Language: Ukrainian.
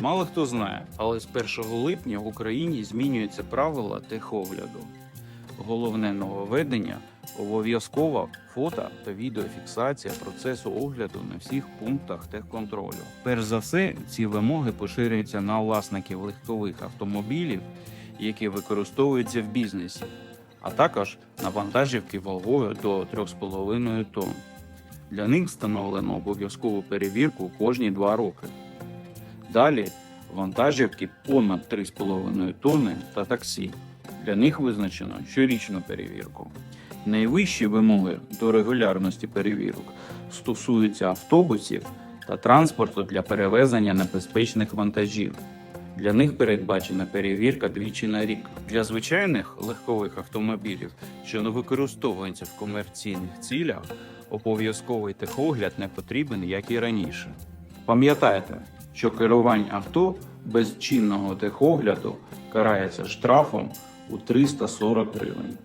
Мало хто знає, але з 1 липня в Україні змінюються правила техогляду. Головне нововведення обов'язкова фото та відеофіксація процесу огляду на всіх пунктах техконтролю. Перш за все, ці вимоги поширюються на власників легкових автомобілів, які використовуються в бізнесі, а також на вантажівки вагою до 3,5 тонн. Для них встановлено обов'язкову перевірку кожні два роки. Далі вантажівки понад 3,5 тонни та таксі. Для них визначено щорічну перевірку. Найвищі вимоги до регулярності перевірок стосуються автобусів та транспорту для перевезення небезпечних вантажів. Для них передбачена перевірка двічі на рік. Для звичайних легкових автомобілів, що не використовуються в комерційних цілях, обов'язковий техогляд не потрібен, як і раніше. Пам'ятайте, що керування авто без чинного техогляду карається штрафом у 340 гривень.